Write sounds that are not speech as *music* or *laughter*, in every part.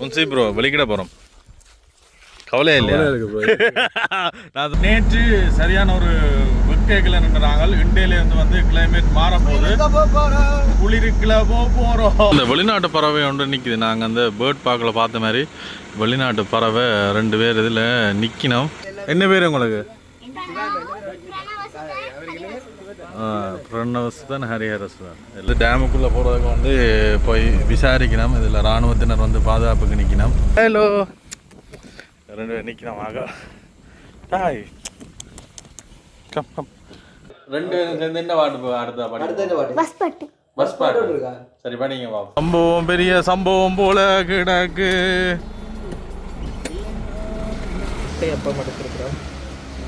Munshi bro வெளிக்கிட போகிறோம் கவலையே இல்லையா? *laughs* நான் நேற்று சரியான ஒரு வெக்கைகள் நின்றாங்க இந்தியிலேருந்து வந்து கிளைமேட் மாற போகுது குளிருக்குல போக போகிறோம் இந்த வெளிநாட்டு பறவை ஒன்று நிற்கிது நாங்கள் அந்த பேர்ட் பார்க்கல பார்த்த மாதிரி வெளிநாட்டு பறவை ரெண்டு பேர் இதில் நிற்கினோம் என்ன பேர் உங்களுக்கு? தான் ஹரிஹரஸ் தான் இல்லை டேமுக்குள்ளே போகிறதுக்கு வந்து போய் விசாரிக்கணும். இதில் இராணுவத்தினர் வந்து பாதுகாப்புக்கு நிற்கணும் ஹலோ ரெண்டு பேர் நிற்கணும் ஆக ஹாய் கம் கம் ரெண்டு பேரும் சேர்ந்து என்ன பாட்டு அடுத்த பாட்டு. பஸ் பட்டு பஸ் பாட்டு சரி பாப்போம் சம்பவம் பெரிய சம்பவம் போல கிடக்கு. முட்டையப்பம் எடுத்துருக்குறோம்.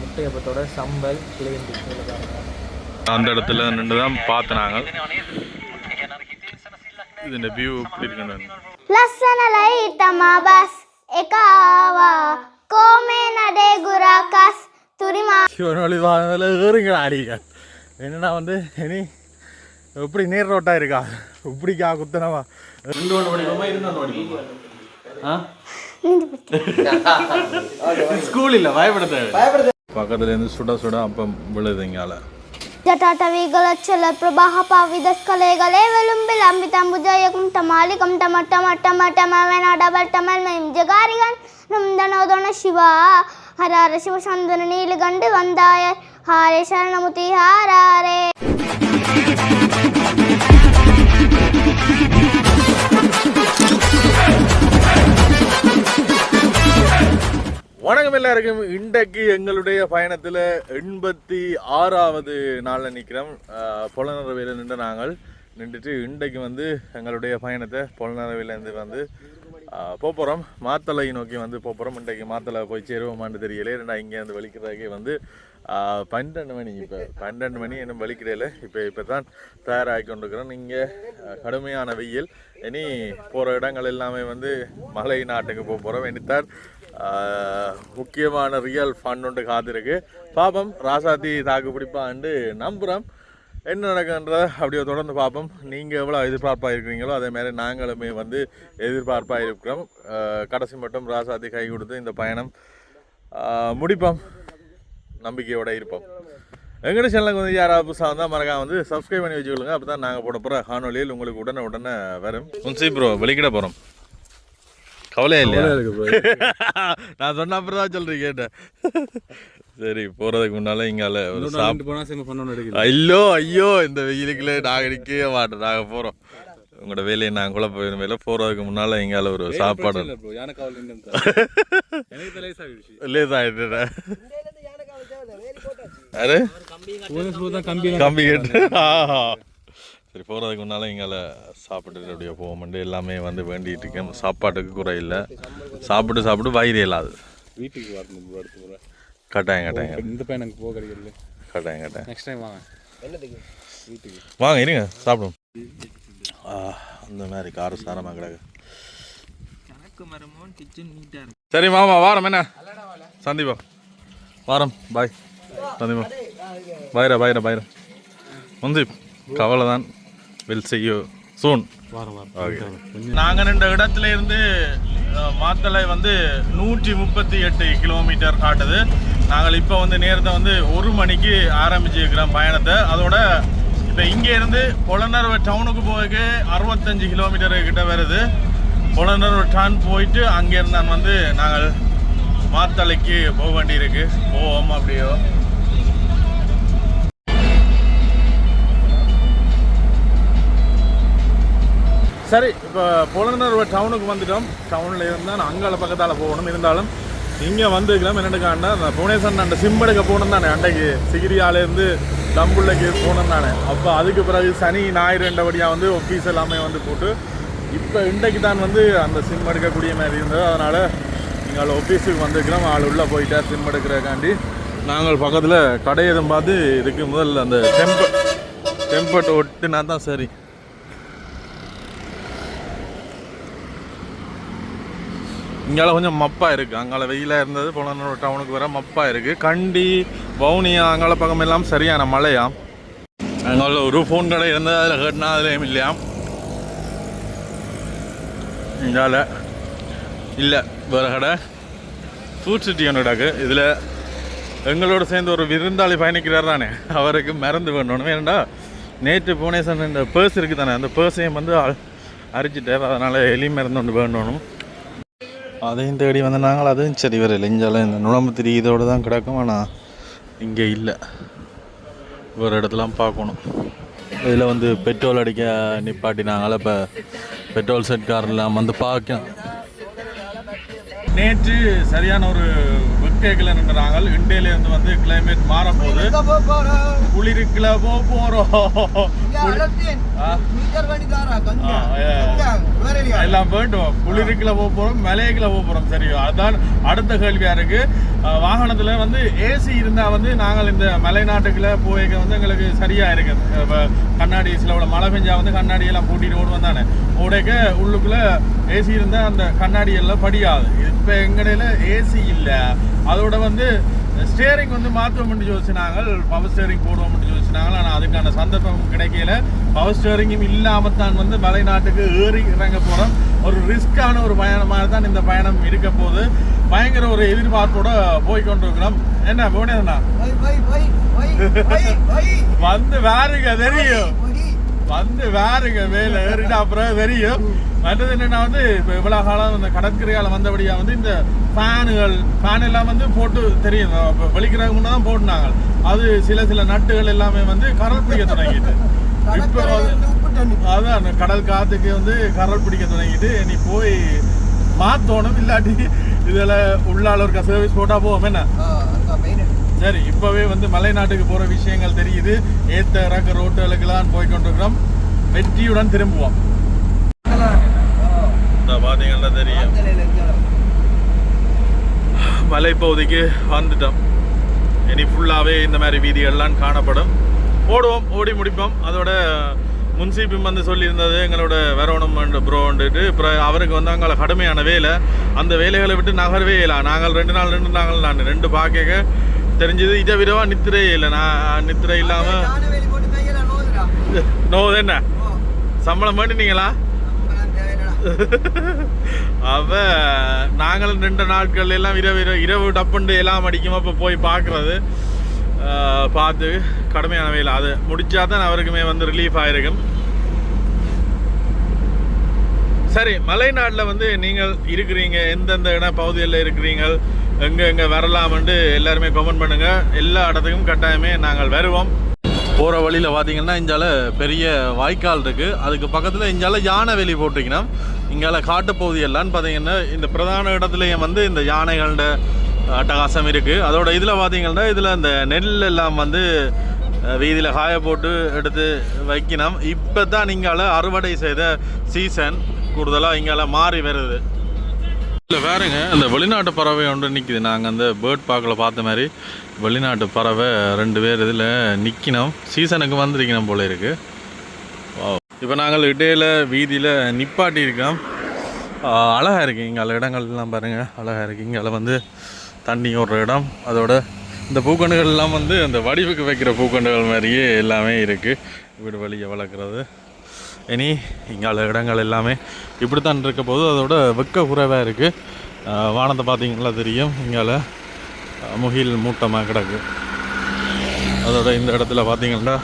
முட்டையப்பத்தோட சம்பல் கிளேந்தி பாருங்க அந்த இடத்துல நின்று தான் பார்த்து நாங்கள். ഇതിന്റെ വ്യൂ இவனொழிவாதில் ஏறுங்களா அடிகள் என்னன்னா வந்து இனி எப்படி நீர் ரோட்டாக இருக்கா? இப்படிக்கா குத்தனவா? ரெண்டு ஒன்று படிக்கணுமா இருந்து ஒன்று ஸ்கூல் இல்லை பயப்படுத்த பயப்படுத்த பக்கத்துலேருந்து சுட சுட அப்போ விழுதுங்கால జటాటవీగలచ్చల ప్రభాహ పావిదస్కలేగలేవెలుంబిల్ అంబితాంబుజాయకం తమాలికం టమటమ టమటమవేన డబల్ టమల్ మేం జగారిగన్ నందనోదన శివ హర హర శివ సందన నీలగండి వందాయ హారే శరణముతి హారే வணக்கம் எல்லாருக்கும். இன்றைக்கு எங்களுடைய பயணத்தில் எண்பத்தி ஆறாவது நாளில் நிற்கிறோம் புலனரவையில் நின்று நாங்கள் நின்றுட்டு இன்றைக்கு வந்து எங்களுடைய பயணத்தை புலனரவையிலேருந்து வந்து போகிறோம் மாத்தலை நோக்கி வந்து போகிறோம் இன்றைக்கு மாத்தலை போய் சேருவோமான்னு தெரியல. ரெண்டா இங்கேருந்து வலிக்கிறதுக்கே வந்து பன்னெண்டு மணி இப்போ. பன்னெண்டு மணி இன்னும் வலிக்கிடையில இப்போ இப்போ தான் தயாராகி கொண்டிருக்கிறோம். இங்கே கடுமையான வெயில். இனி போகிற இடங்கள் எல்லாமே வந்து மலை நாட்டுக்கு போக போகிறோம் இனித்தான் முக்கியமான ரியல் ஃபண்ட் ஒன்று காத்திருக்கு. பாப்போம் ராசாத்தி தாக்கு பிடிப்பான்னு நம்புகிறோம் என்ன நடக்குன்றத அப்படியே தொடர்ந்து பார்ப்போம் நீங்கள் எவ்வளோ எதிர்பார்ப்பாக இருக்கிறீங்களோ அதே மாதிரி நாங்களுமே வந்து எதிர்பார்ப்பாக இருக்கிறோம் கடைசி மட்டும் ராசாத்தி கை கொடுத்து இந்த பயணம் முடிப்போம். நம்பிக்கையோட இருப்போம். எங்கட சேனலுக்கு வந்து யாராவது புதுசாக வந்தால் மறக்காம வந்து சப்ஸ்கிரைப் பண்ணி வச்சுக்கொள்ளுங்க. அப்போ தான் நாங்கள் போட போகிற காணொலியில் உங்களுக்கு உடனே உடனே வரும். முன்சி ப்ரோ வெளிக்கிட போகிறோம் கவலையே இல்லையா? *laughs* நான் சொன்ன அப்புறம் தான் சொல்கிறேன் கேட்டேன். சரி போகிறதுக்கு முன்னால் இங்கால ஒரு சாப் போனால் சேர்ந்து பண்ணணும் ஐயோ ஐயோ இந்த வெயிலுக்குள்ளே நாங்கள் நிற்கவே மாட்டோம். நாங்கள் போகிறோம் உங்களோட வேலையை நாங்கள் குழப்ப வேலை. போகிறதுக்கு முன்னால் எங்கால ஒரு சாப்பாடு. தான் கம்பி கம்பி கேட்டு ஆஹா. சரி போகிறதுக்கு முன்னால் எங்களை சாப்பிட்டுட்டு அப்படியே போவோம்ண்டு எல்லாமே வந்து வேண்டிகிட்டு இருக்கேன். சாப்பாட்டுக்கு குறை இல்லை. சாப்பிட்டு சாப்பிட்டு வயிறு இல்லாது வீட்டுக்கு வரணும் ப்ரோ கட்டாயம் கட்டாயம். இந்த பையன் எனக்கு போக கிடைக்கல. கட்டாயம் கட்டாயம். நெக்ஸ்ட் டைம் வாங்க. வீட்டுக்கு. வாங்க இருங்க சாப்பிடுவோம். ஆ, அந்த மாதிரி கார சாரமாக கிடக்கு. கணக்கு மரமும் கிச்சன் நீட்டாக இருக்கு. சரி மாமா வாரம் என்ன? சந்திப்பா வாரம் பாய் சந்திப்பா பாய்ரா பாய்ரா பாய்ரா முந்தீப் கவலை தான் வில் செய்யோ சூன் வாரம். வாரம் நாங்கள் நின்ற இடத்துல இருந்து அஹ், மாத்தளை வந்து நூற்றி முப்பத்தி எட்டு கிலோமீட்டர் காட்டுது. நாங்கள் இப்போ வந்து நேரத்தை வந்து ஒரு மணிக்கு ஆரம்பிச்சிருக்கிறோம் பயணத்தை. அதோட இப்போ இங்கே இருந்து பொலனர்வ டவுனுக்கு போக அறுபத்தஞ்சு கிலோமீட்டர் கிட்ட வருது. பொலனர்வ டவுன் போயிட்டு அங்கேருந்து நான் வந்து நாங்கள் மாத்தளைக்கு போக வேண்டியிருக்கு. போவோம் அப்படியோ. சரி இப்போ புலனர்வ டவுனுக்கு வந்துட்டோம். டவுனில் இருந்தால் அங்கால பக்கத்தால் போகணும். இருந்தாலும் இங்கே வந்துக்கலாம் என்னென்னு அந்த புவனேஸ்வரன் அந்த சிம் எடுக்க போகணும் தானே. அன்றைக்கு சிகிரியாலேருந்து தம்புள்ளைக்கு போகணும் தானே. அப்போ அதுக்கு பிறகு சனி ஞாயிறு ரெண்டபடியாக வந்து ஒஃபீஸ் எல்லாமே வந்து போட்டு இப்போ இன்றைக்கு தான் வந்து அந்த சிம் எடுக்கக்கூடிய மாதிரி இருந்தது. அதனால் நீங்கள் ஒஃபீஸுக்கு வந்துருக்கிறோம். ஆள் உள்ளே போயிட்டா சிம் எடுக்கிறக்காண்டி நாங்கள் பக்கத்தில் கடை எதுவும் பார்த்து இதுக்கு முதல்ல அந்த டெம்பர் டெம்பர்ட் ஒட்டுனா தான் சரி. இங்கால கொஞ்சம் மப்பாக இருக்குது அங்கால வெயிலாக இருந்தது புலனூர் டவுனுக்கு வர மப்பாக இருக்குது கண்டி வவுனியா அங்கால பக்கம் எல்லாம் சரியான மழையாம் அங்கால ஒரு ஃபோன் கடை இருந்தது அதில் கேட்டினா அதுலேயும் இல்லையா? இங்கால இல்லை வேறு கடை. ஃபுட் சிட்டி ஒன்று கிடக்கு. இதில் எங்களோட சேர்ந்து ஒரு விருந்தாளி பயணிக்கிறார் தானே. அவருக்கு மறந்து வேணும் ஏன்டா நேற்று போனேசன் இந்த பேர்ஸ் இருக்குது தானே அந்த பேர்ஸையும் வந்து அ- அரிச்சிட்டார். அதனால் எலி மருந்து ஒன்று வேணும் அதையும் தேடி வந்து நாங்கள் அதுவும் சரி வர இஞ்சால இந்த நுழம்புத்திரி இதோடு தான் கிடக்கும். ஆனால் இங்கே இல்லை. ஒரு இடத்துலாம் பார்க்கணும். இதில் வந்து பெட்ரோல் அடிக்க நிப்பாட்டினாங்கள இப்போ பெட்ரோல் செட் கார்லாம் வந்து பார்க்க நேற்று சரியான ஒரு வெக்கேக்கில் நின்றாங்க இண்டியிலேருந்து வந்து கிளைமேட் மாறும்போது குளிருக்குல போக போகிறோம் எல்லாம் வேண்டும். குளிருக்குள்ள போக போறோம் மலைக்குள்ள போக போறோம் சரி அதான் அடுத்த கேள்வியா இருக்கு. வாகனத்துல வந்து ஏசி இருந்தா வந்து நாங்கள் இந்த மலை நாட்டுக்குள்ள போய்க்க வந்து எங்களுக்கு சரியா இருக்கு. கண்ணாடி சில உள்ள மழை பெஞ்சா வந்து கண்ணாடி எல்லாம் பூட்டிட்டு ஓடுவோம் தானே. ஓடைக்க உள்ளுக்குள்ள ஏசி இருந்தா அந்த கண்ணாடி எல்லாம் படியாது. இப்ப எங்கடையில ஏசி இல்ல. அதோட வந்து ஸ்டேரிங் வந்து மாற்றுவோம்னு யோசிச்சினாங்க பவர் ஸ்டேரிங் போடுவோம்னு யோசிச்சினாங்க ஆனால் அதுக்கான சந்தர்ப்பம் கிடைக்கல. பவர் ஸ்டேரிங்கும் இல்லாமல் தான் வந்து மலை நாட்டுக்கு ஏறி இறங்க போகிறோம் ஒரு ரிஸ்க்கான ஒரு பயணமாக தான் இந்த பயணம் இருக்க போகுது. பயங்கர ஒரு எதிர்பார்ப்போட போய் கொண்டிருக்கிறோம் என்ன புவனேஸ்வரா வந்து வேறுங்க தெரியும். வந்து வேறுங்க மேல ஏறிட்டு அப்புறம் தெரியும். மற்றது என்னன்னா வந்து இப்போ இவ்வளோ காலம் இந்த கடற்கரையால் வந்தபடியா வந்து இந்த ஃபேனுகள் ஃபேன் எல்லாம் வந்து போட்டு தெரியும். முன்னே தான் போட்டுனாங்க அது சில சில நட்டுகள் எல்லாமே வந்து கரல் பிடிக்க தொடங்கிட்டு. இப்போ அதான் கடல் காத்துக்கு வந்து கரல் பிடிக்க தொடங்கிட்டு நீ போய் மாத்தோணும் இல்லாட்டி இதில் உள்ளால இருக்க சர்வீஸ் போட்டால் போவோம் என்ன? சரி இப்போவே வந்து மலை நாட்டுக்கு போகிற விஷயங்கள் தெரியுது. ஏத்த இறக்க ரோட்டுகளுக்கெல்லாம் போய் கொண்டிருக்கிறோம். வெற்றியுடன் திரும்புவோம். பார்த்தீங்கன்னா தெரியும். மலைப்பகுதிக்கு வந்துட்டோம். இனி ஃபுல்லாகவே இந்த மாதிரி வீதிகள்லாம் காணப்படும். ஓடுவோம் ஓடி முடிப்போம். அதோட முன்சீபம் வந்து சொல்லியிருந்தது எங்களோட வரணும் ப்ரோன்ட்டு அப்புறம் அவருக்கு வந்து அங்கே கடுமையான வேலை. அந்த வேலைகளை விட்டு நகரவே இல்லை. நாங்கள் ரெண்டு நாள் ரெண்டு நாங்கள் நான் ரெண்டு பார்க்க தெரிஞ்சது இதை விடவா நித்திரை இல்லை. நான் நித்திரை இல்லாமல் நோ என்ன? சம்பளம் பண்ணிட்டீங்களா அவ நாங்களும் ரெண்டு நாட்கள் எல்லாம் இரவு இரவு இரவு டப்புண்டு எல்லாம் அடிக்கும் அப்போ போய் பார்க்குறது பார்த்து கடுமையான வேலை. அது முடிச்சா தான் அவருக்குமே வந்து ரிலீஃப் ஆயிருக்கும். சரி மலைநாட்டில் வந்து நீங்கள் இருக்கிறீங்க. எந்தெந்த இட பகுதியில் இருக்கிறீங்க எங்கே எங்கே வரலாம்ன்ட்டு எல்லாருமே கமெண்ட் பண்ணுங்கள் எல்லா இடத்துக்கும் கட்டாயமே நாங்கள் வருவோம். போகிற வழியில் பார்த்தீங்கன்னா இங்கால பெரிய வாய்க்கால் இருக்குது அதுக்கு பக்கத்தில் இங்கால யானை வெளி போட்டிங்கன்னா இங்கால காட்டுப்பகுதி எல்லாம்னு பார்த்தீங்கன்னா இந்த பிரதான இடத்துலையும் வந்து இந்த யானைகளோட அட்டகாசம் இருக்குது அதோட இதில் பார்த்தீங்கன்னா இதில் இந்த நெல் எல்லாம் வந்து வீதியில் காய போட்டு எடுத்து வைக்கணும். இப்போ தான் இங்கால அறுவடை செய்த சீசன் கூடுதலாக இங்கால மாறி வருது. இல்லை வேறுங்க. அந்த வெளிநாட்டு பறவை ஒன்று நிற்கிது நாங்கள் அந்த பேர்ட் பார்க்கில் பார்த்த மாதிரி. வெளிநாட்டு பறவை ரெண்டு பேர் இதில் நிற்கணும் சீசனுக்கு வந்திருக்கணும் போல இருக்குது இப்போ நாங்கள் இடையில் வீதியில் நிப்பாட்டி இருக்கோம் அழகாக இருக்குது இங்கே இடங்கள்லாம் பாருங்கள் அழகாக இருக்குது இங்கே வந்து தண்ணி ஓடுற இடம். அதோட இந்த பூக்கண்டுகள்லாம் வந்து அந்த வடிவுக்கு வைக்கிற பூக்கண்டுகள் மாதிரியே எல்லாமே இருக்குது வீடு வழியை வளர்க்குறது. இனி இங்கால இடங்கள் எல்லாமே இப்படித்தான் இருக்க போது அதோட வெக்க குறைவாக இருக்குது வானத்தை பார்த்தீங்களா தெரியும். இங்கால முகில் மூட்டமாக கிடக்கு. அதோட இந்த இடத்துல பார்த்தீங்கன்னா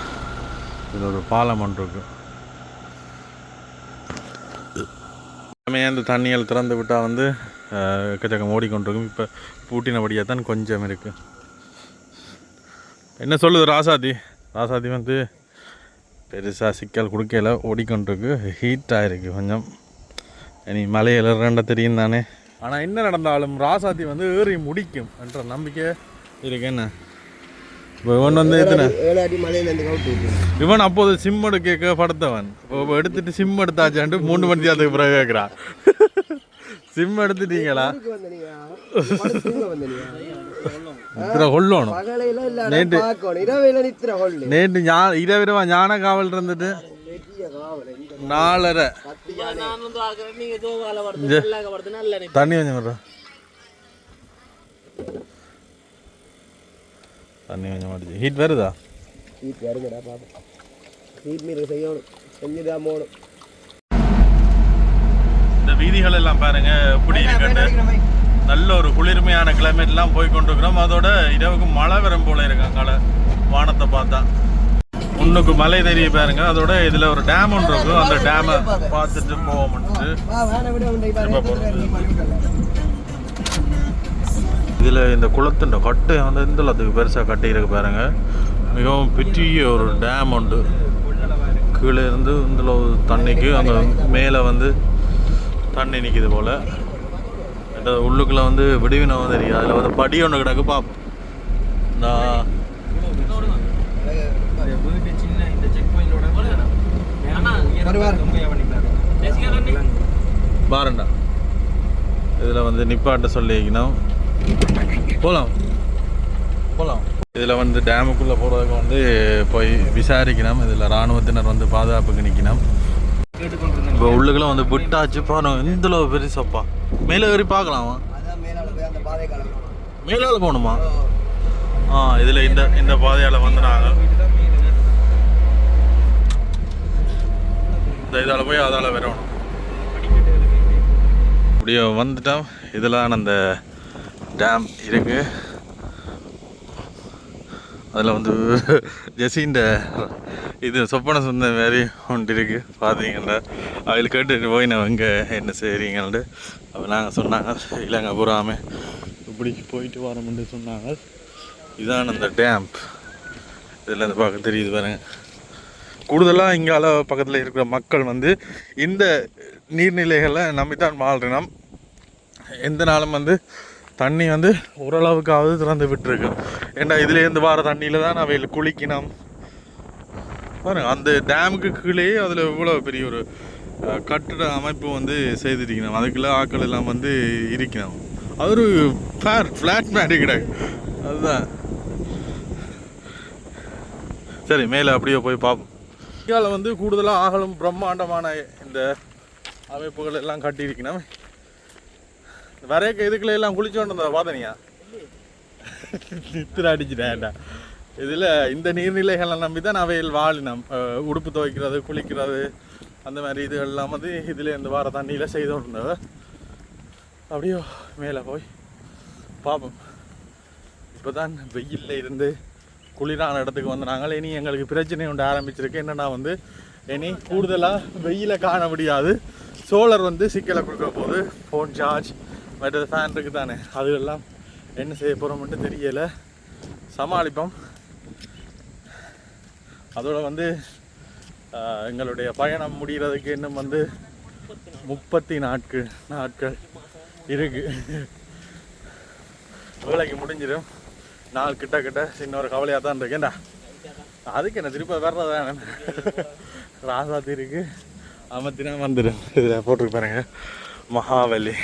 இது ஒரு பாலம் ஒன்று இருக்கு. எல்லாமே அந்த தண்ணிகள் திறந்து விட்டால் வந்து எக்கச்சக்கம் ஓடிக்கொண்டிருக்கும். இப்போ பூட்டினபடியாக தான் கொஞ்சம் இருக்குது என்ன சொல்லுது ராசாதி? ராசாதி வந்து பெருசாக சிக்கல் கொடுக்கல ஓடிக்கொண்டிருக்கு. ஹீட்டாக இருக்குது கொஞ்சம். இனி மலையில் ரெண்ட தெரியும் தானே ஆனால் என்ன நடந்தாலும் ராசாத்தி வந்து ஏறி முடிக்கும் என்ற நம்பிக்கை இருக்கு. என்ன? இப்போ இவன் வந்து எத்தனை? இவன் அப்போது சிம் எடுக்க படுத்தவன் இப்போ எடுத்துட்டு சிம் எடுத்தாச்சான்ட்டு மூணு மணி அதுக்கு பிறகு கேட்குறான் சிம் எடுத்துட்டீங்களா? நேற்று ஞா இரவிரவா ஞான காவல் இருந்துட்டு. நாலரை. தண்ணி கொஞ்சம் தண்ணி கொஞ்சம் மாட்டுச்சு. ஹீட் வருதா? வீட்டு வருங்கடா பாப்போம். வீட்டு மீது செய்யணும். செஞ்சுதான் போகணும். இந்த வீதிகள் எல்லாம் பாருங்க எப்படி இருக்குன்னு. நல்ல ஒரு குளிர்மையான கிளைமேட்லாம் போய் கொண்டிருக்கிறோம் அதோட இரவுக்கு மழை வரும் போல இருக்கு அங்கால வானத்தை பார்த்தா. முன்னுக்கு மலை தெரிய பாருங்க. அதோட இதுல ஒரு டேம் ஒன்று இருக்கும். அந்த டேமை பார்த்துட்டு போவோம்ட்டு. இதுல இந்த குளத்தின் கட்டு வந்து இந்த அதுக்கு பெருசா கட்டி இருக்கு பாருங்க. மிகவும் பெரிய ஒரு டேம் உண்டு. கீழே இருந்து இந்த தண்ணிக்கு அங்கே மேலே வந்து தண்ணி நிற்கிது போல். உள்ளுக்குள்ள வந்து விடுவினம் தெரியுது. அதில் வந்து படி ஒன்று கிடக்கு பாப்போம். நான் இந்த வீட்டு சின்ன இந்த செக் பாயிண்டோட பண்ணிக்கலாம் பாருண்டா. இதில் வந்து நிப்பாட்ட சொல்லிக்கணும் போகலாம் போகலாம் இதில் வந்து டேமுக்குள்ளே போகிறதுக்கு வந்து போய் விசாரிக்கணும். இதில் இராணுவத்தினர் வந்து பாதுகாப்புக்கு நிற்கணும் இப்போ உள்ளுக்குள்ள வந்து விட்டாச்சு. பாருங்க இந்த அளவு பெருசப்பா மேலே ஏறி பார்க்கலாமா? மேலால போகணுமா. ஆ இதில் இந்த இந்த பாதையால் வந்து நாங்கள் இந்த இதால் போய் அதால் வரணும் அப்படியே வந்துட்டோம். இதெல்லாம் அந்த டேம் இருக்கு. அதில் வந்து ஜெசின்ற இது சொப்பன சொந்த மாதிரி ஒன்று இருக்கு. பார்த்தீங்களா அதில் கேட்டுட்டு போய் நான் இங்கே என்ன செய்கிறீங்கள்ட்டு அப்போ நாங்கள் சொன்னாங்க இல்லைங்க புறாமே இப்படி போயிட்டு வரோம்னு சொன்னாங்க. இதான் அந்த டேம்ப் இதில் இருந்து பார்க்க தெரியுது பாருங்கள் கூடுதலாக இங்கால பக்கத்தில் இருக்கிற மக்கள் வந்து இந்த நீர்நிலைகளை நம்பித்தான் வாழ்றோம் எந்த நாளும் வந்து தண்ணி வந்து ஓரளவுக்காவது திறந்து விட்டுருக்கு. ஏன்னா இதுலேருந்து வர தண்ணியில் தான் அவையில் குளிக்கணும். பாருங்கள் அந்த டேமுக்கு கீழே அதில் இவ்வளோ பெரிய ஒரு கட்டிட அமைப்பு வந்து செய்திருக்கணும். அதுக்குள்ளே ஆட்கள் எல்லாம் வந்து இருக்கணும். அது ஒரு ஃபேர் ஃப்ளாட் மாதிரி கிடையாது. அதுதான். சரி மேலே அப்படியே போய் பார்ப்போம் இந்தியாவில் வந்து கூடுதலாக ஆகலும் பிரம்மாண்டமான இந்த அமைப்புகள் எல்லாம் கட்டியிருக்கணும். வரைய இதுக்குள்ள எல்லாம் குளிச்சோண்டு இருந்ததை பார்த்தனியா நித்திர அடிச்சுட்டேன்டா. இதில் இந்த நீர்நிலைகளை நம்பி தான் அவையில் வாழினம். உடுப்பு துவைக்கிறது குளிக்கிறது அந்த மாதிரி இதுகள்லாம் வந்து இதில் இந்த வார தண்ணியில் செய்து கொண்டிருந்தவ. அப்படியோ மேலே போய் பார்ப்போம் இப்போ தான் வெயிலில் இருந்து குளிரான இடத்துக்கு வந்து நாங்கள். இனி எங்களுக்கு பிரச்சனை ஒன்று ஆரம்பிச்சிருக்கு. என்னென்னா வந்து இனி கூடுதலாக வெயிலை காண முடியாது. சோலர் வந்து சிக்கலை கொடுக்க போகுது. ஃபோன் சார்ஜ் மற்றது ஃபேன் இருக்குது தானே. அதுவெல்லாம் என்ன செய்ய போகிறோம்ட்டு தெரியலை. சமாளிப்போம். அதோடு வந்து எங்களுடைய பயணம் முடிகிறதுக்கு இன்னும் வந்து முப்பத்தி நாட்கள் நாட்கள் இருக்குது வேலைக்கு முடிஞ்சிடும். நாள் கிட்ட கிட்ட இன்னொரு கவலையாக தான் இருக்கேன்டா அதுக்கு என்ன வேறு வர்றதான ராசாத்தி இருக்கு அமத்தினா வந்துடும் இதில் போட்டிருக்கு பாருங்க. மகாவலி.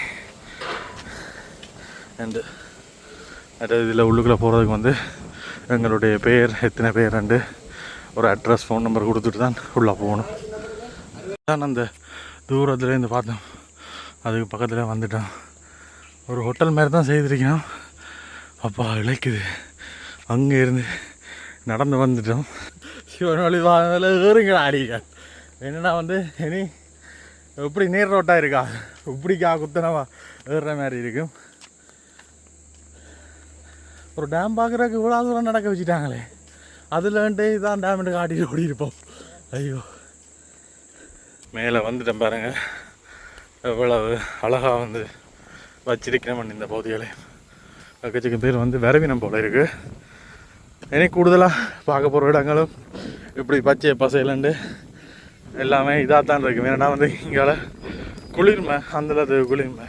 அண்டு அது இதில் உள்ளுக்குள்ளே போகிறதுக்கு வந்து எங்களுடைய பேர் எத்தனை பேர் ரெண்டு ஒரு அட்ரஸ் ஃபோன் நம்பர் கொடுத்துட்டு தான் உள்ளே போகணும். தான் அந்த தூரத்துலேருந்து பார்த்தோம். அதுக்கு பக்கத்தில் வந்துட்டோம். ஒரு ஹோட்டல் மாதிரி தான் செய்திருக்கணும் அப்பா இழைக்குது. அங்கே இருந்து நடந்து வந்துட்டோம். சிவன் வழி வாங்கல ஏறுங்கடா அடிக்க என்னன்னா வந்து இனி எப்படி நேர் ரோட்டாக இருக்கா? இப்படிக்கா குத்தனவா ஏறுற மாதிரி இருக்கும் ஒரு டேம் பார்க்குறதுக்கு இவ்வளோ தூரம் நடக்க வச்சுட்டாங்களே. அதில் வந்துட்டு இதான் டேம்னு காட்டிட்டு ஓடி இருப்போம் ஐயோ. மேலே வந்துட்டேன் பாருங்க. எவ்வளவு அழகாக வந்து வச்சிருக்கிறேன் இந்த பகுதிகளை. எக்கச்சக்கம் பேர் வந்து வரவினம் போல இருக்கு. இனி கூடுதலாக பார்க்க போகிற இடங்களும் இப்படி பச்சை பசையிலண்டு எல்லாமே இதாக தான் இருக்கு ஏன்னா வந்து இங்கால குளிர்மை அந்த அது குளிர்மை.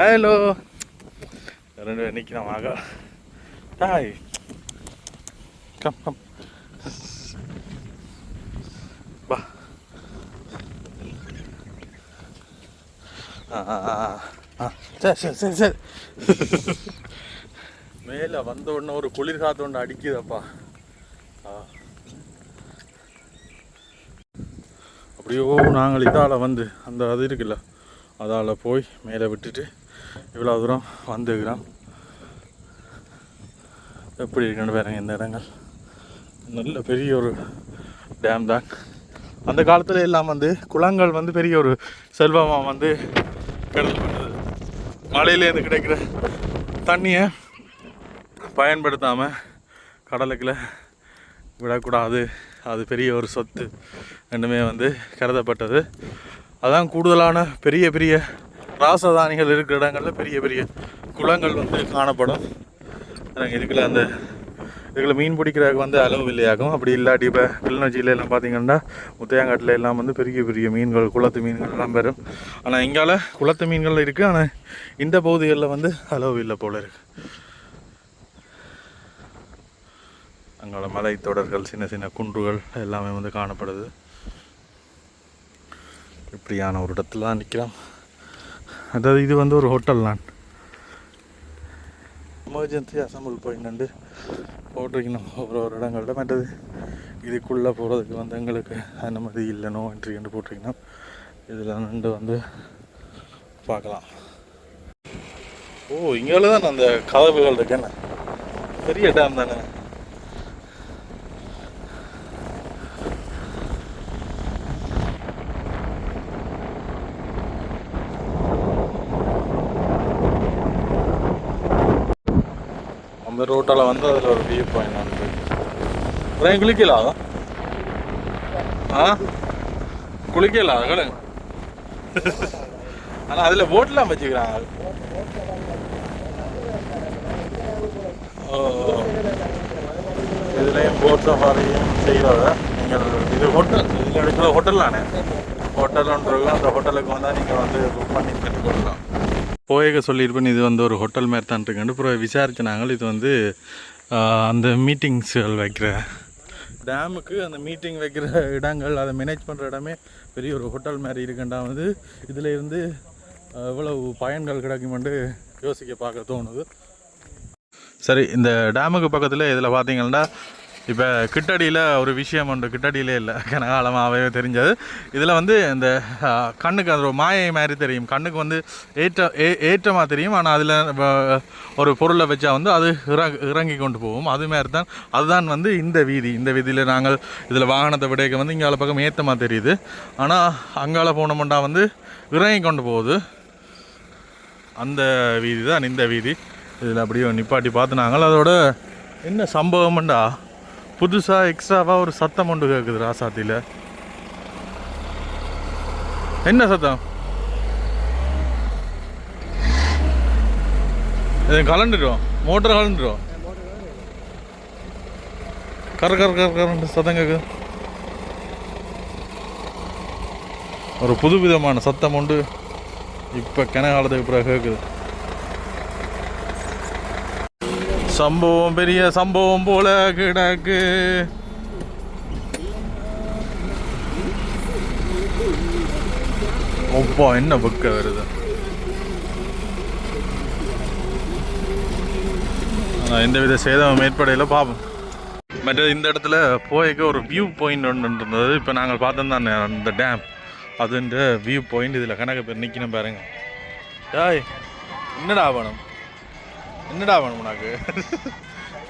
ஹலோ. ரெண்டு பேர் நிற்கிறோம் ஆகா தாய் கம் கம். பா ஆ ஆ, ஆ சரி சரி சரி சரி. மேலே வந்த உடனே ஒரு குளிர் காத்து ஒன்று அடிக்குதப்பா அப்படியோ நாங்கள் இதால் வந்து அந்த அது இருக்குல்ல அதால் போய் மேலே விட்டுட்டு இவ்வளோ தூரம் வந்துக்கிறோம் எப்படி இருக்குன்னு பாருங்க இந்த இடங்கள். நல்ல பெரிய ஒரு டேம் தான். அந்த காலத்தில் எல்லாம் வந்து குளங்கள் வந்து பெரிய ஒரு செல்வமாக வந்து கடல் பண்ணுது மழையிலேருந்து கிடைக்கிற தண்ணியை பயன்படுத்தாமல் கடலுக்குள்ள விடக்கூடாது. அது பெரிய ஒரு சொத்து ரெண்டுமே வந்து கருதப்பட்டது. அதான் கூடுதலான பெரிய பெரிய ராசதானிகள் இருக்கிற இடங்களில் பெரிய பெரிய குளங்கள் வந்து காணப்படும். எனக்கு இதுக்குள்ள அந்த இதுக்குள்ள மீன் பிடிக்கிறதுக்கு வந்து அளவு இல்லையாகும். அப்படி இல்லாட்டி இப்போ கிளிநொச்சியில எல்லாம் பார்த்தீங்கன்னா முத்தையாங்காட்டில் எல்லாம் வந்து பெரிய பெரிய மீன்கள் குளத்து மீன்கள் எல்லாம் பெறும் ஆனால் இங்கால குளத்து மீன்கள் இருக்குது ஆனால் இந்த பகுதிகளில் வந்து அளவு இல்லை போல இருக்குது அங்கே மலைத்தொடர்கள் சின்ன சின்ன குன்றுகள் எல்லாமே வந்து காணப்படுது. இப்படியான ஒரு இடத்துல தான் நிற்கிறோம் அதாவது இது வந்து ஒரு ஹோட்டல் தான். எமர்ஜென்சி அசம்பிள் போயிட்டு போட்டிருக்கணும். ஒரு ஒரு இடங்கள்ல மற்றது இதுக்குள்ளே போகிறதுக்கு வந்து எங்களுக்கு அனுமதி இல்லைனோ என்ட்ரி என்று போட்டிருக்கணும். இதில் நின்று வந்து பார்க்கலாம். ஓ இங்கே தான் அந்த கதவுகள் இருக்கேன்னு பெரிய டேம் தானே? அந்த ரோட்டால் வந்து அதில் ஒரு வியூ பாயிண்ட் வந்து அப்புறம் குளிக்கலாம் ஆ? குளிக்கலாம் கேளுங்க ஆனால் அதில் போட்லாம் வச்சுக்கிறாங்க. ஓ. இதுலேயும் போட் சஃபாரியும் செய்கிறத நீங்கள் இது ஹோட்டல் இதில் எடுக்கிற ஹோட்டல் தானே? ஹோட்டல்ன்றது அந்த ஹோட்டலுக்கு வந்தால் நீங்கள் வந்து புக் பண்ணி கற்றுக்கொள்ளலாம் போயக சொல்லியிருப்பேன் இது வந்து ஒரு ஹோட்டல் மாதிரி தான் இருக்குன்னு அப்புறம் விசாரிச்சு நாங்கள் இது வந்து அந்த மீட்டிங்ஸ்கள் வைக்கிற டேமுக்கு அந்த மீட்டிங் வைக்கிற இடங்கள் அதை மேனேஜ் பண்ணுற இடமே பெரிய ஒரு ஹோட்டல் மாதிரி இருக்குண்டா. வந்து இதில் இருந்து எவ்வளவு பயன்கள் கிடைக்குமெண்டு யோசிக்க பார்க்க தோணுது. சரி இந்த டேமுக்கு பக்கத்தில் இதில் பார்த்தீங்கன்னா இப்போ கிட்டடியில் ஒரு விஷயம் உண்டு. கிட்டடியிலே இல்லை. கனகாலமாகவே தெரிஞ்சது. இதில் வந்து இந்த கண்ணுக்கு அது ஒரு மாயை மாதிரி தெரியும். கண்ணுக்கு வந்து ஏற்ற ஏ ஏற்றமாக தெரியும். ஆனால் அதில் ஒரு பொருளை வச்சா வந்து அது இறங் இறங்கி கொண்டு போகும். அது மாதிரி தான் அதுதான் வந்து இந்த வீதி. இந்த வீதியில் நாங்கள் இதில் வாகனத்தை விடைக்க வந்து இங்கால பக்கம் ஏற்றமாக தெரியுது. ஆனால் அங்கால போனோம்னா வந்து இறங்கி கொண்டு போகுது. அந்த வீதி தான் இந்த வீதி. இதில் அப்படியே நிப்பாட்டி பார்த்துனாங்க அதோட என்ன சம்பவம்ண்டா புதுசாக எக்ஸ்ட்ராவாக ஒரு சத்தம் ஒன்று கேட்குது ராசாத்தியில் என்ன சத்தம்? இது கலண்டுடும் மோட்டர் கலண்டுடும் கர கர கர கரண்டு சத்தம் கேட்குது ஒரு புதுவிதமான சத்தம் உண்டு இப்போ கிணகாலத்துக்கு பிறகு கேட்குது சம்பவம் பெரிய சம்பவம் போல கிடக்கு. ஒப்பா என்ன புக்க வருது? எந்தவித சேதமும் ஏற்படையில் பார்ப்போம் மற்றது இந்த இடத்துல போய்க்க ஒரு வியூ பாயிண்ட் ஒன்று இருந்தது. இப்போ நாங்கள் பார்த்தோம் தானே அந்த டேம் அதுன்ற வியூ பாயிண்ட் இதில் கணக்கு பேர் நிற்கணும் பாருங்க. டாய் என்னடா வேணும்? என்னடா வேணும் உனக்கு?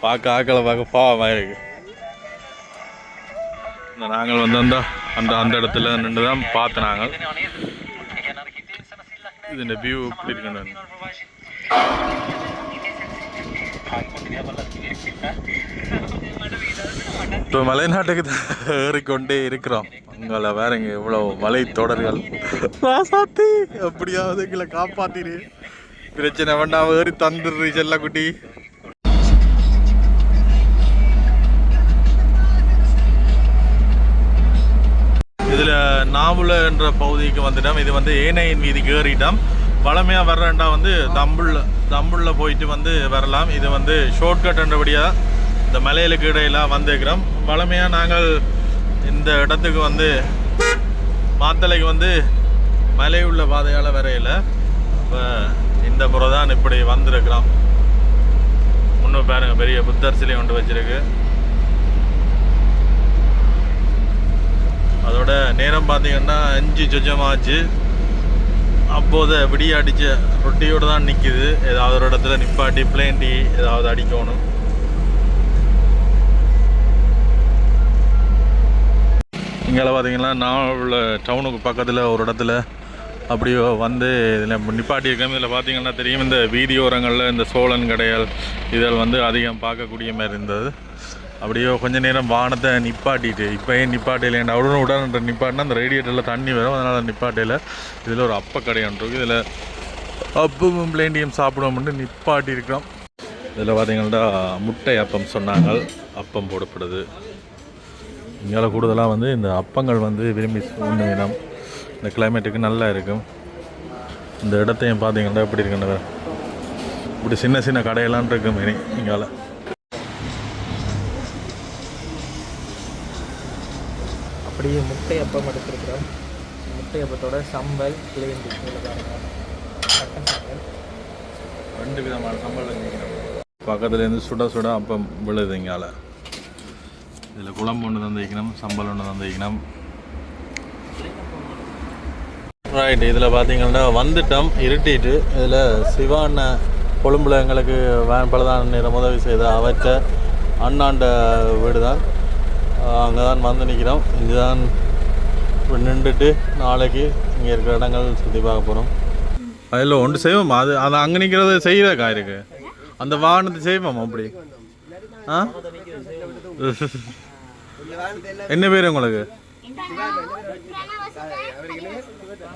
பார்க்க ஆக்களை பார்க்க பாவமாக இருக்கு. இந்த நாங்கள் வந்து அந்த அந்த அந்த இடத்துல நின்று தான் பார்த்து நாங்கள். இது இந்த வியூ இப்படி இருக்குன்னு இப்போ மலைநாட்டுக்கு தான் ஏறிக்கொண்டே இருக்கிறோம். அங்கே வேற இங்கே இவ்வளோ மலை தொடர்கள் ராசாத்தி எப்படியாவது எங்களை காப்பாத்திரு. பிரச்சனை வேண்டாம் ஏறி தந்துடுறீ செல்லக்குட்டி. இதில் நாவல என்ற பகுதிக்கு வந்துட்டோம். இது வந்து ஏனையின் வீதிக்கு ஏறிட்டோம். வளமையாக வர்றேன்டா வந்து தம்புள்ள தம்புள்ள போயிட்டு வந்து வரலாம். இது வந்து ஷார்ட்கட் என்றபடியாக இந்த மலையிலுக்கு இடையிலாம் வந்துக்கிறோம் வளமையாக நாங்கள் இந்த இடத்துக்கு வந்து மாத்தளைக்கு வந்து மலை உள்ள பாதையால் வரையில இப்போ இந்த முறை தான் இப்படி வந்திருக்கிறோம் இன்னும் பாருங்க பெரிய புத்தர் சிலை கொண்டு வச்சிருக்கு. அதோட நேரம் பார்த்தீங்கன்னா அஞ்சு சொச்சமாச்சு அப்போது விடிய அடிச்ச ரொட்டியோடு தான் நிற்கிது ஏதாவது ஒரு இடத்துல நிப்பாட்டி பிளேன் டீ ஏதாவது அடிக்கணும். இங்கே பார்த்தீங்கன்னா நான் உள்ள டவுனுக்கு பக்கத்தில் ஒரு இடத்துல அப்படியோ வந்து இதில் நிப்பாட்டியிருக்கோம் இதில் பார்த்தீங்கன்னா தெரியும் இந்த வீதியோரங்களில் இந்த சோழன் கடைகள் இதில் வந்து அதிகம் பார்க்கக்கூடிய மாதிரி இருந்தது. அப்படியோ கொஞ்ச நேரம் வானத்தை நிப்பாட்டிட்டு இப்போ ஏன் நிப்பாட்டையில் உடனே உடனே நிப்பாட்டினா அந்த ரேடியேட்டரில் தண்ணி வரும் அதனால் நிப்பாட்டையில் இதில் ஒரு அப்ப கடை இதில் அப்பவும் பிளேண்டியம் சாப்பிடுவோம்னு நிப்பாட்டியிருக்கோம் இதில் பார்த்தீங்கன்னா முட்டை அப்பம் சொன்னாங்க அப்பம் போடப்படுது. இங்கே கூடுதலாக வந்து இந்த அப்பங்கள் வந்து விரும்பி உண்ண இனம் இந்த கிளைமேட்டுக்கு நல்லா இருக்கும். இந்த இடத்தையும் பார்த்தீங்கன்னா எப்படி இருக்குன்னு இப்படி சின்ன சின்ன கடையெல்லாம் இருக்கும் இனி இங்கால. அப்படியே முட்டை அப்பம் எடுத்துருக்குறோம். முட்டை அப்பத்தோட சம்பல் மட்டன் சம்பல். ரெண்டு விதமான சம்பளம் பக்கத்துலேருந்து சுட சுட அப்பம் விழுது இங்கால. இதில் குழம்பு ஒன்று தந்திக்கணும் சம்பல் ஒன்று தந்திக்கணும் ரைட் இதில் பார்த்தீங்கன்னா வந்துட்டோம் இருட்டிட்டு இதில் சிவான கொழும்புல எங்களுக்கு வேன் பலதான் நேரம் உதவி செய்த அவற்ற அண்ணாண்ட வீடு தான் அங்கே தான் வந்து நிற்கிறோம் இங்கே தான் நின்றுட்டு நாளைக்கு இங்கே இருக்கிற இடங்கள் சுற்றி பார்க்க போகிறோம் அதில் ஒன்று செய்வோமா? அது அது அங்கே நிற்கிறது செய்கிறக்கா இருக்கு? அந்த வாகனத்தை செய்வோமா அப்படி? ஆ? என்ன பேர் உங்களுக்கு?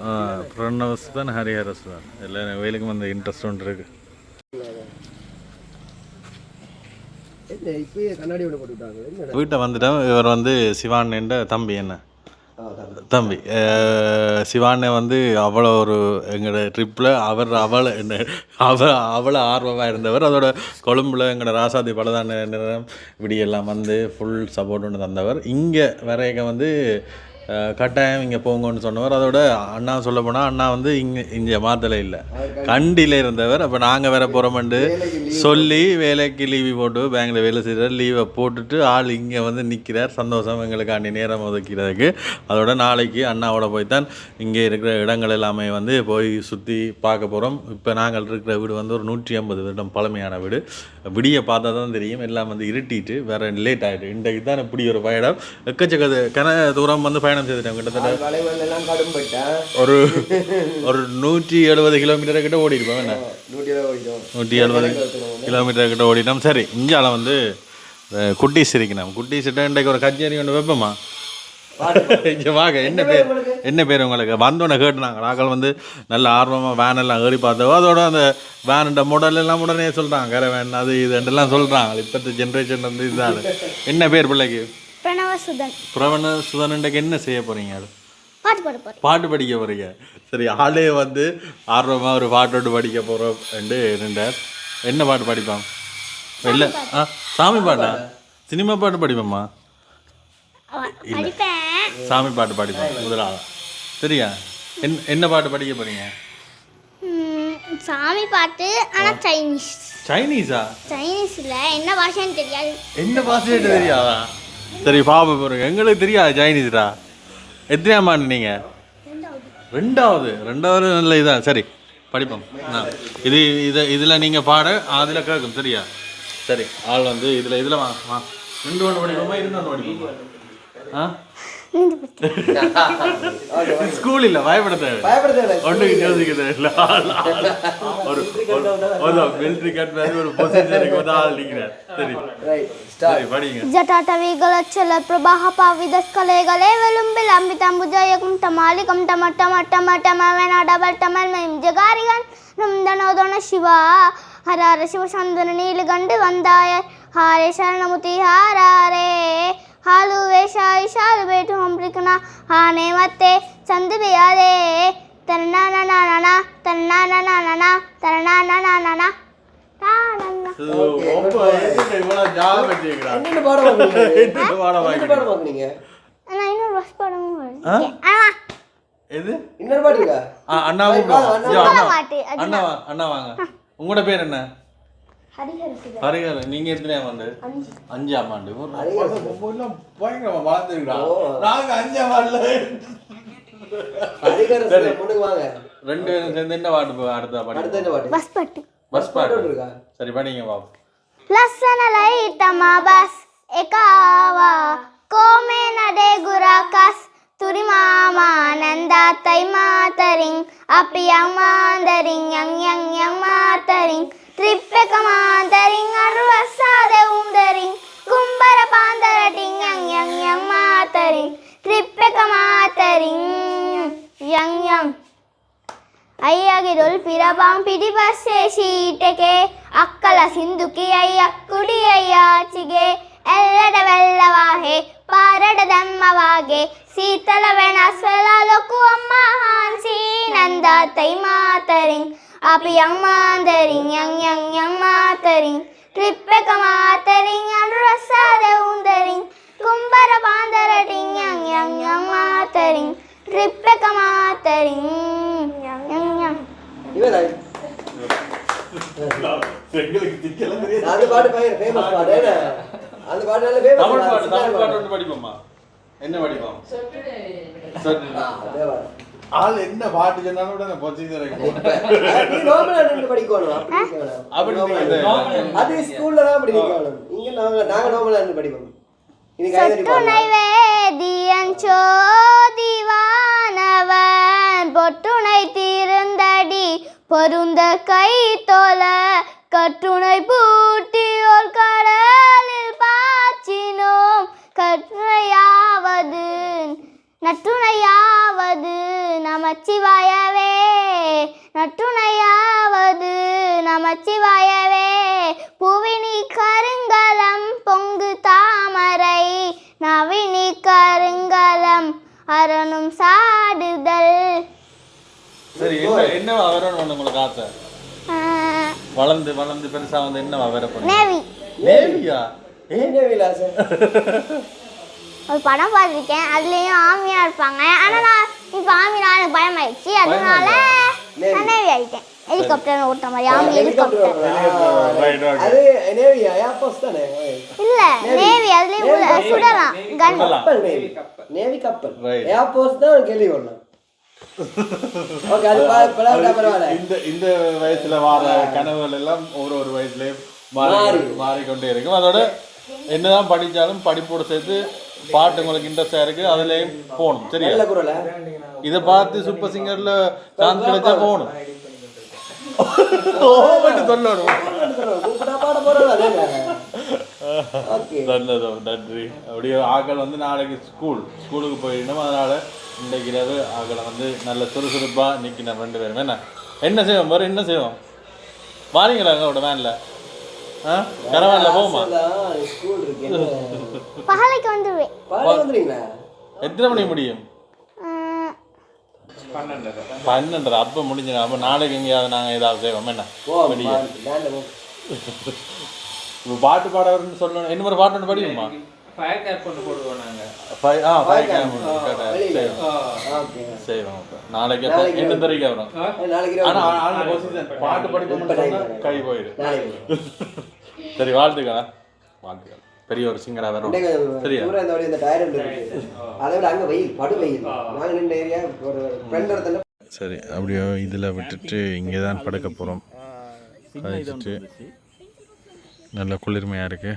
ஆ பிரணவசுதான் ஹரிஹரசுதான் எல்லாம் வேலைக்கும் அந்த இன்ட்ரெஸ்ட் ஒன்று இருக்கு. வீட்டை வந்துட்டோம் இவர் வந்து சிவான் என்ற தம்பி என்ன? தம்பி. தம்பி வந்து அவ்வளோ ஒரு எங்களோட ட்ரிப்பில் அவர் அவளை என்ன அவ அவ்வளோ ஆர்வமாக இருந்தவர் அதோட கொழும்புல எங்களோட ராசாதி பலதான நிறம் இப்படியெல்லாம் வந்து ஃபுல் சப்போர்ட் ஒன்று தந்தவர் இங்கே வரைக்க வந்து கட்டாயம் இங்கே போங்கன்னு சொன்னவர். அதோட அண்ணா சொல்ல போனால் அண்ணா வந்து இங்கே இங்கே மாத்தலை இல்லை. கண்டியில் இருந்தவர். அப்போ நாங்கள் வேற புறமண்டு சொல்லி வேலைக்கு லீவு போட்டு பேங்கில் வேலை செய்கிறார் லீவை போட்டுட்டு ஆள் இங்கே வந்து நிற்கிறார் சந்தோஷம் எங்களுக்கு எங்களுக்காண்டி நேரம் ஒதுக்கிறதுக்கு. அதோட நாளைக்கு அண்ணாவோட போய் தான் இங்கே இருக்கிற இடங்கள் எல்லாமே வந்து போய் சுற்றி பார்க்க போகிறோம் இப்போ நாங்கள் இருக்கிற வீடு வந்து ஒரு நூற்றி ஐம்பது வருடம் பழமையான வீடு. விடிய பார்த்தா தான் தெரியும். எல்லாம் வந்து இருட்டிட்டு வேற லேட் ஆகிட்டு இன்றைக்கு தான் இப்படி ஒரு பயணம். எக்கச்சக்க கன தூரம் வந்து பயணம் செய்துட்டோம் கிட்டத்தட்ட ஒரு ஒரு நூற்றி எழுபது கிலோமீட்டர் கிட்ட ஓடி இருப்போம் என்ன நூற்றி எழுபது கிலோமீட்டர் கிட்ட ஓடிட்டோம். சரி இந்தியாவில் வந்து அஹ், குட்டீஸ் இருக்கணும் குட்டீஸ் இன்றைக்கு ஒரு கச்சேரி ஒன்று வைப்போமா? *laughs* இங்கே வாங்க. என்ன பேர்? என்ன பேர் உங்களுக்கு? வந்தோடனே கேட்டுனாங்க. நாங்கள் வந்து நல்ல ஆர்வமாக வேன் எல்லாம் ஏறி பார்த்தோம். அதோட அந்த வேனுண்ட மாடல் எல்லாம் உடனே சொல்கிறாங்க கரை வேன் அது இதுன்றெல்லாம் சொல்கிறாங்க இப்போத்த ஜென்ரேஷன் வந்து இதுதான். என்ன பேர் பிள்ளைக்கு? பிரணவசுதன். பிரவண சுதனண்டைக்கு என்ன செய்ய போகிறீங்க பாட்டு பாட போகிறேன் பாட்டு படிக்க போகிறீங்க சரி ஆளே வந்து ஆர்வமாக ஒரு பாட்டோடு படிக்க போகிறோம் என்று நின்றார் என்ன பாட்டு படிப்பான்? இல்லை ஆ சாமி பாட்டா? சினிமா பாட்டு படிப்போம்மா சாமி பாட்டு படிப்போம் முதலாவது சரியா என் என்ன பாட்டு படிக்க போகிறீங்க ம், சாமி பாட்டு ஆனால் சைனீஸ். சைனீஸா? சைனீஸில் என்ன பாஷைன்னு தெரியாது. என்ன பாசேட்டு தெரியாதா சரி பாப்ப போகிறோங்க எங்களுக்கு தெரியாது சைனீஸ்டா எத்தனையாம் ஆண்டு நீங்கள் ரெண்டாவது. ரெண்டாவது நல்ல இதா சரி படிப்போம். இது இதை இதில் நீங்கள் பாட அதில் கேட்கும் சரியா சரி ஆள் வந்து இதில் இதில் வா வா. ரெண்டு ஒன்று படிப்போமா? இருந்து ஒன்று படிப்போமா? ஸ்கூல் இல்ல பயப்பட தேவை ஒண்ணுக்கு யோசிக்க தேவையில்ல ஒரு மிலிட்டரி கட் மாதிரி ஒரு பொசிஷனுக்கு வந்து ஆள் நிக்கிறார் சரி படிங்க ජටට වීගලච්චල ප්‍රභාහපා විදස් කළේ ගලේ වෙළුම්බෙ ලම්බි තම්බුජයකුම් තමාලිකම් තමට මට මටම වෙන අඩබල් තමල් මෙම් ජගාරිගන් නුම්දනෝදොන ශිවා හරාර ශිව සන්දන නීලගණ්ඩ වන්දාය හාරේශර නමුති හාරාරේ ಹಾಲು ವೇಷ ಇಶಾಲು ಬೇಟು ಹಂಬ್ರಿಕನ ಹಾನೆ ಮತ್ತೆ ಚಂದು ಬಿಯಾದೆ ತನ್ನ ನನ ತನ್ನ ನನ ನನ ತನ್ನ ನನ ನನ அண்ணாவும் அண்ணா வாங்க உங்களோட பேர் என்ன ஹரிஹர் நீங்க எத்தனை ஆமாண்டு? அஞ்சாம் ஆண்டு பயங்கரமா வளர்ந்துருக்கலாம் நாங்க அஞ்சாம் ஆண்டுல ரெண்டு பேரும் சேர்ந்து என்ன பாட்டு அடுத்த பாட்டு பஸ் பாட்டு. பஸ் பாட்டு சரி படிங்க பாப்போம் லස්සன லைட்டமா பஸ் எக்காவா கோமே நடே குராகாஸ் துரிமாமானந்தாத்தை மாத்தரிங் அப்பியா மாந்தரிங் யங் யங் யங் மாத்தரிங் ட்ரிப் മാതരിങ് അറുവസാദവും തരിങ് കുംബര പാന്തരടിങ് യങ് യങ് യങ് മാതരിങ് ത്രിപ്പക മാതരിങ് യങ് യങ് ಅಯ್ಯಗಿರುಳ್ ಪಿರಬಾಂ ಪಿಡಿ ಬಸ್ಸೆ ಶೀಟೆಗೆ ಅಕ್ಕಲ ಸಿಂಧುಕಿ ಅಯ್ಯ ಕುಡಿ ಅಯ್ಯಾಚಿಗೆ ಎಲ್ಲಡವೆಲ್ಲವಾಹೆ ಪಾರಡದಮ್ಮವಾಗೆ ಸೀತಲ ವೆಣ ಸ್ವಲ ಲೊಕು ಅಮ್ಮ ಹಾನ್ಸಿ ನಂದ ತೈ ಮಾತರಿಂಗ್ அப்ப யங் மாந்தரிங் யங் யங் யங் மாத்தரிங் ட்ரிப்பக மாத்தரிங் அன்று ரசாத ஊந்தரிங் கும்பர பாந்தரடிங் யங் யங் யங் மாத்தரிங் ட்ரிப்பக மாத்தரிங் யங் யங் யங். என்ன படிப்போம்? அதே ஆள் என்ன பாட்டு சொன்னாலும் கூட நான் பொச்சி தரேன் நீ நார்மலா நின்று படிக்கணும். அப்படி அது ஸ்கூல்ல தான் வேணும் இங்க நாங்க நாங்க நார்மலா நின்று படிப்போம். வேதியன் சோதிவானவன் பொட்டுனை தீர்ந்தடி பொருந்த கை தோல கட்டுனை பூட்டி ஒரு கடலில் பாய்ச்சினோம். கட்டுனையாவது நட்டுணையாவது நமச்சிவாயவே நட்டுணையாவது நமச்சிவாயவே. புவினி கருங்கலம் பொங்கு தாமரை நவினி கருங்கலம் அரணும் சாடுதல். சரி என்ன என்ன வரணும் உங்களுக்கு ஆசை? ஆஹ், வளர்ந்து வளர்ந்து பெருசா வந்து என்ன வரப்படும் நேவி. நேவியா? ஒரு படம் பார்த்துருக்கேன். அதுலேயும் ஆமியா இருப்பாங்க. ஆனால் நான் இப்போ ஆமினா எனக்கு பயம் ஆயிடுச்சு அதனால நான் நேவி ஆகிட்டேன் ஹெலிகாப்டர் ஓட்டுற மாதிரி. ஆமி ஹெலிகாப்டர். அது நேவியா தானே? இல்ல நேவி அதுலயும் உள்ள சுடலாம். கன் கப்பல். நேவி நேவி கப்பல். தான் கேள்வி வரலாம் ஓகே அது பா- பரவாயில்ல பரவாயில்ல. இந்த இந்த வயசுல வார கனவுகள் எல்லாம் ஒரு ஒரு வயசுலயும் மாறி மாறி. மாறிக்கொண்டே இருக்கும். அதோட என்னதான் படிச்சாலும் படிப்போட சேர்த்து பாட்டு உங்களுக்கு இன்ட்ரெஸ்டா இருக்கு அதுலயும் போகணும் சரியா? இதை பார்த்து சூப்பர் சிங்கர்ல சான்ஸ் கிடைச்சா போகணும். சொல்லணும். நன்றி. அப்படியே ஆக்கள் வந்து நாளைக்கு ஸ்கூல் ஸ்கூலுக்கு போயிடணும். அதனால இன்றைக்கு இரவு ஆக்களை வந்து நல்ல சுறுசுறுப்பா நிற்கணும் ரெண்டு பேரும். என்ன? என்ன செய்வோம்? வேறு என்ன செய்வோம்? வாரீங்களா எங்களோட வேனில் கரவானில் போகுமா? ஸ்கூல் இருக்கு பகலைக்கு வந்துடுவேன் பாட வந்துறீங்களா எத்தனை மணி முடியும்? பன்னெண்டரை. அப்போ முடிஞ்சிடும். அப்போ நாளைக்கு எங்கேயாவது நாங்கள் ஏதாவது செய்வோம். என்ன? இப்போ பாட்டு பாடவர்னு சொல்லணும். என்ன ஒரு பாட்டு ஒன்று படிக்குமா ஃபயர் கேப் கொண்டு போடுவோம் நாங்க. ஃபைவ் ஆ வெளியில. செய்வோம் ஓகே. செய்வோம் அப்போ நாளைக்கு என்ன தரீங்க வரும்? நாளைக்கு ஆனா இரவு. ஆன பொசிஷன் பாட்டு சொன்னா கை போயிடும் *laughs* சரி வாழ்த்துக்களா வாழ்த்துக்கள். பெரிய ஒரு சிங்கரா வரும் சரியா? இந்த வழி இந்த டயர் இருக்கு. அதை விட அங்க வெயில் படு வெயில். நாங்க நின்ற ஏரியா ஒரு ஃப்ரெண்ட் இடத்துல சரி அப்படியே இதில் விட்டுட்டு இங்கே தான் படுக்க போகிறோம் கழிச்சிட்டு நல்ல குளிர்மையாக இருக்கு.